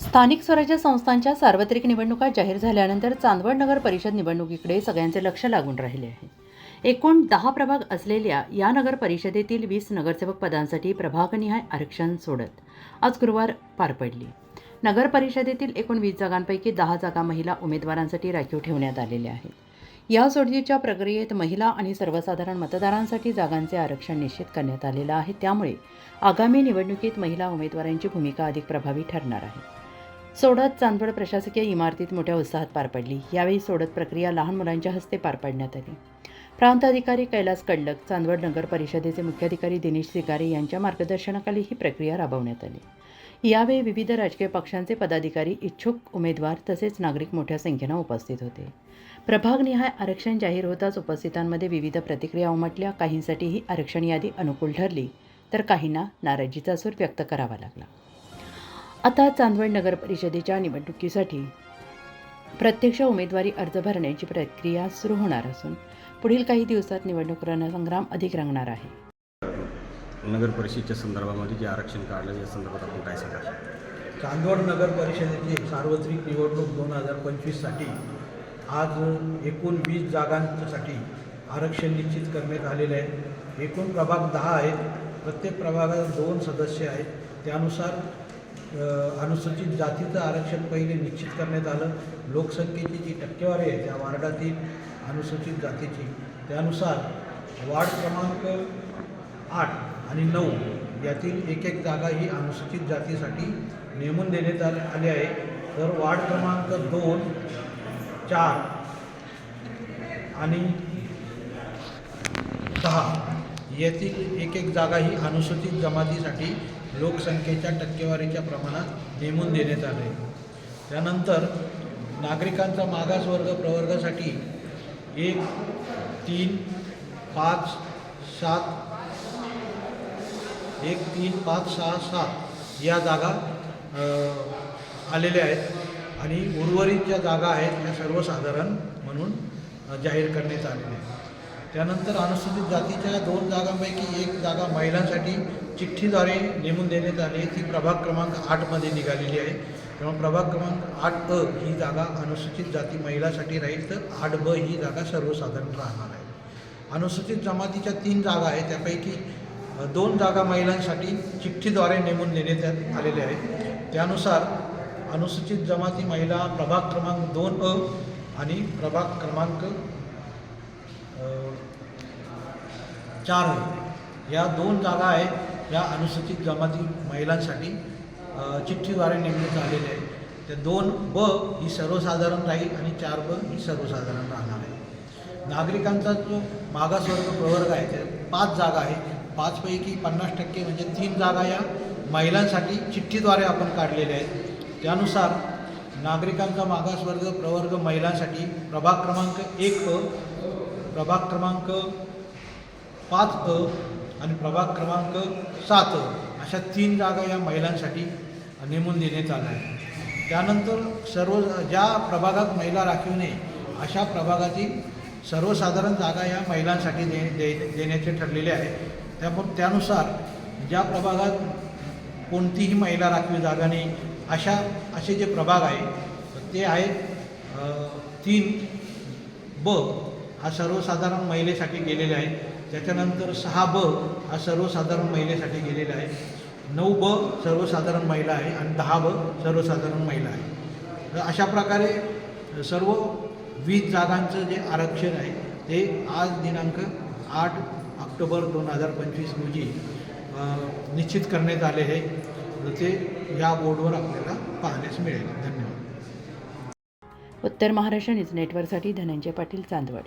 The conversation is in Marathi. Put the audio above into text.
स्थानिक स्वराज्य संस्थांच्या सार्वत्रिक निवडणुका जाहीर झाल्यानंतर चांदवड नगर परिषद निवडणुकीकडे सगळ्यांचे लक्ष लागून राहिले आहे. एकूण दहा प्रभाग असलेल्या या नगर परिषदेतील वीस नगरसेवक पदांसाठी प्रभागनिहाय आरक्षण सोडत आज गुरुवार पार पडली. नगर परिषदेतील एकूण वीस जागांपैकी दहा जागा महिला उमेदवारांसाठी राखीव ठेवण्यात आलेल्या आहेत. या सोडतीच्या प्रक्रियेत महिला आणि सर्वसाधारण मतदारांसाठी जागांचे आरक्षण निश्चित करण्यात आलेलं आहे. त्यामुळे आगामी निवडणुकीत महिला उमेदवारांची भूमिका अधिक प्रभावी ठरणार आहे. सोडत चांदवड प्रशासकीय इमारतीत मोठ्या उत्साहात पार पडली. यावेळी सोडत प्रक्रिया लहान मुलांच्या हस्ते पार पाडण्यात आली. प्रांत अधिकारी कैलास कडलक चांदवड नगर परिषदेचे मुख्याधिकारी दिनेश सिगारे यांच्या मार्गदर्शनाखाली ही प्रक्रिया राबवण्यात आली. यावेळी विविध राजकीय पक्षांचे पदाधिकारी इच्छुक उमेदवार तसेच नागरिक मोठ्या संख्येनं उपस्थित होते. प्रभागनिहाय आरक्षण जाहीर होताच उपस्थितांमध्ये विविध प्रतिक्रिया उमटल्या. काहींसाठी ही आरक्षण यादी अनुकूल ठरली तर काहींना नाराजीचा सूर व्यक्त करावा लागला. आता चांदवड नगर परिषदेच्या निवडणुकीसाठी प्रत्यक्ष उमेदवारी अर्ज भरण्याची प्रक्रिया सुरू होणार असून पुढील काही दिवसात निवडणूक रणसंग्राम अधिक रंगणार आहे. नगर परिषदेच्या संदर्भामध्ये जे आरक्षण काढलं या संदर्भात आपण काय सांगाल? चांदवड नगर परिषदेची सार्वत्रिक निवडणूक दोन हजार पंचवीससाठी आज एकूण वीस जागांसाठी आरक्षण निश्चित करण्यात आलेले आहे. एकूण प्रभाग दहा आहेत. प्रत्येक प्रभागात दोन सदस्य आहेत. त्यानुसार अनुसूचित जातीचं आरक्षण पहिले निश्चित करण्यात आलं. लोकसंख्येची जी टक्केवारी आहे त्या वार्डातील अनुसूचित जातीची त्यानुसार वार्ड क्रमांक आठ आणि नऊ यातील एक एक जागा ही अनुसूचित जातीसाठी नेमून देण्यात आले आली आहे. तर वार्ड क्रमांक दोन चार आणि दहा येथील एक एक जागा ही अनुसूचित जमातीसाठी लोकसंख्येच्या टक्केवारीच्या प्रमाणात नेमून देण्यात आले. त्यानंतर नागरिकांचा मागासवर्ग प्रवर्गासाठी एक तीन पाच सात एक तीन पाच सहा सात या जागा आलेल्या आहेत आणि उर्वरित ज्या जागा आहेत त्या सर्वसाधारण म्हणून जाहीर करण्यात आलेल्या आहेत. त्यानंतर अनुसूचित जातीच्या दोन जागांपैकी एक जागा महिलांसाठी चिठ्ठीद्वारे नेमून देण्यात आली ती प्रभाग क्रमांक आठमध्ये निघालेली आहे. तेव्हा प्रभाग क्रमांक आठ अ ही जागा अनुसूचित जाती महिलासाठी राहील तर आठ ब ही जागा सर्वसाधारण राहणार आहे. अनुसूचित जमातीच्या तीन जागा आहेत. त्यापैकी दोन जागा महिलांसाठी चिठ्ठीद्वारे नेमून देण्यात आलेल्या आहेत. त्यानुसार अनुसूचित जमाती महिला प्रभाग क्रमांक दोन अ आणि प्रभाग क्रमांक अ, चार होईल या दोन जागा आहेत. या अनुसूचित जमाती महिलांसाठी चिठ्ठीद्वारे नेमण्यात आलेल्या आहेत. त्या दोन ब ही सर्वसाधारण राहील आणि चार ब ही सर्वसाधारण राहणार आहे नागरिकांचा जो मागासवर्ग प्रवर्ग आहे त्या पाच जागा आहे पाचपैकी पन्नास टक्के म्हणजे तीन जागा या महिलांसाठी चिठ्ठीद्वारे आपण काढलेल्या आहेत. त्यानुसार नागरिकांचा मागासवर्ग प्रवर्ग महिलांसाठी प्रभाग क्रमांक एक प्रभाग क्रमांक पाच अ आणि प्रभाग क्रमांक सात अशा तीन जागा या महिलांसाठी नेमून देण्यात आल्या आहेत. त्यानंतर सर्व ज्या प्रभागात महिला राखीव नाही अशा प्रभागातील सर्वसाधारण जागा या महिलांसाठी दे दे देण्याचे ठरलेले आहे. त्या त्यानुसार ज्या प्रभागात कोणतीही महिला राखीव जागा नाही अशा असे जे प्रभाग आहे ते आहेत तीन ब हा सर्वसाधारण महिलेसाठी गेलेले आहे त्याच्यानंतर सहा ब हा सर्वसाधारण महिलेसाठी गेलेला आहे. नऊ ब सर्वसाधारण महिला आहे आणि दहा ब सर्वसाधारण महिला आहे. तर अशा प्रकारे सर्व वीस जागांचं जे आरक्षण आहे ते आज दिनांक आठ ऑक्टोबर दोन हजार पंचवीस रोजी निश्चित करण्यात आले आहे. ते या बोर्डवर आपल्याला पाहण्यास मिळेल. धन्यवाद. उत्तर महाराष्ट्र न्यूज नेटवर्कसाठी धनंजय पाटील चांदवड.